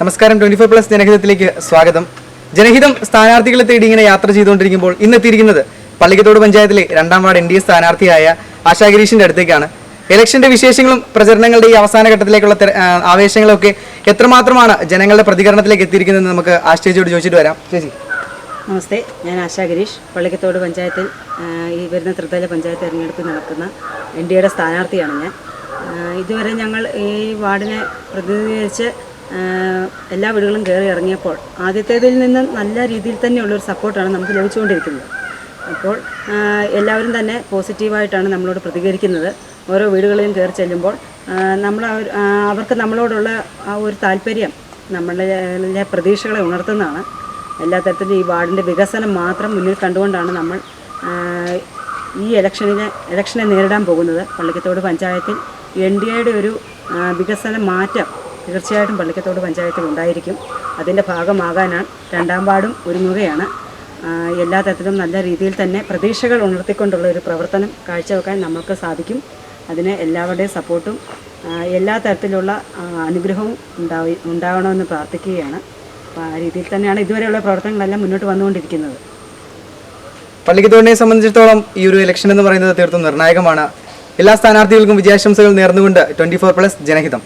നമസ്കാരം twenty four plus ജനഹിതത്തിലേക്ക് സ്വാഗതം. ജനഹിതം സ്ഥാനാർത്ഥികളെ തേടി ഇങ്ങനെ യാത്ര ചെയ്തുകൊണ്ടിരിക്കുമ്പോൾ ഇന്ന് എത്തിയിരിക്കുന്നത് പള്ളിക്കത്തോട് പഞ്ചായത്തിലെ രണ്ടാം വാർഡ് എൻ ഡി എ സ്ഥാനാർത്ഥിയായ ആശാ ഗിരീഷിന്റെ അടുത്തേക്കാണ്. ഇലക്ഷന്റെ വിശേഷങ്ങളും പ്രചരണങ്ങളുടെ ഈ അവസാന ഘട്ടത്തിലേക്കുള്ള ആവേശങ്ങളൊക്കെ എത്രമാത്രമാണ് ജനങ്ങളുടെ പ്രതികരണത്തിലേക്ക് എത്തിയിരിക്കുന്നതെന്ന് നമുക്ക് ആശ്ചര്യയോട് ചോദിച്ചിട്ട് വരാം. ചേച്ചി. നമസ്തേ ഞാൻ ആശാ ഗിരീഷ്. പള്ളിക്കത്തോട് പഞ്ചായത്തിൽ ഈ വരുന്ന ത്രിതല പഞ്ചായത്ത് തിരഞ്ഞെടുപ്പിൽ നടക്കുന്ന എൻ ഡി എയുടെ സ്ഥാനാർത്ഥിയാണ് ഞാൻ. ഇതുവരെ ഞങ്ങൾ ഈ വാർഡിനെ പ്രതിനിധീകരിച്ച് എല്ലാ വീടുകളും കയറി ഇറങ്ങിയപ്പോൾ ആദ്യത്തേതിൽ നിന്ന് നല്ല രീതിയിൽ തന്നെയുള്ളൊരു സപ്പോർട്ടാണ് നമുക്ക് ലഭിച്ചുകൊണ്ടിരിക്കുന്നത്. അപ്പോൾ എല്ലാവരും തന്നെ പോസിറ്റീവായിട്ടാണ് നമ്മളോട് പ്രതികരിക്കുന്നത്. ഓരോ വീടുകളിലും കയറി ചെല്ലുമ്പോൾ നമ്മൾ അവർക്ക് നമ്മളോടുള്ള ആ ഒരു താല്പര്യം നമ്മളിലെ പ്രതീക്ഷകളെ ഉണർത്തുന്നതാണ്. എല്ലാ തരത്തിലും ഈ വാർഡിന്റെ വികസനം മാത്രം മുന്നിൽ കണ്ടുകൊണ്ടാണ് നമ്മൾ ഈ ഇലക്ഷനിനെ ഇലക്ഷനെ നേരിടാൻ പോകുന്നത്. പള്ളിക്കത്തോട് പഞ്ചായത്തിൽ എൻ ഡി എയുടെ ഒരു വികസന മാറ്റം തീർച്ചയായിട്ടും പള്ളിക്കത്തോട് പഞ്ചായത്തിൽ ഉണ്ടായിരിക്കും. അതിന്റെ ഭാഗമാകാനാണ് രണ്ടാം വാർഡും ഒരുങ്ങുകയാണ്. എല്ലാ തരത്തിലും നല്ല രീതിയിൽ തന്നെ പ്രതീക്ഷകൾ ഉണർത്തിക്കൊണ്ടുള്ള ഒരു പ്രവർത്തനം കാഴ്ചവെക്കാൻ നമുക്ക് സാധിക്കും. അതിന് എല്ലാവരുടെയും സപ്പോർട്ടും എല്ലാ തരത്തിലുള്ള അനുഗ്രഹവും ഉണ്ടാവി ഉണ്ടാവണമെന്ന് പ്രാർത്ഥിക്കുകയാണ്. അപ്പോൾ ആ രീതിയിൽ തന്നെയാണ് ഇതുവരെയുള്ള പ്രവർത്തനങ്ങളെല്ലാം മുന്നോട്ട് വന്നുകൊണ്ടിരിക്കുന്നത്. പള്ളിക്കത്തോടിനെ സംബന്ധിച്ചിടത്തോളം ഈ ഒരു ഇലക്ഷൻ എന്ന് പറയുന്നത് തീർത്തും നിർണായകമാണ്. എല്ലാ സ്ഥാനാർത്ഥികൾക്കും വിജയാശംസകൾ നേർന്നുകൊണ്ട് ട്വന്റി ഫോർ പ്ലസ് ജനഹിതം.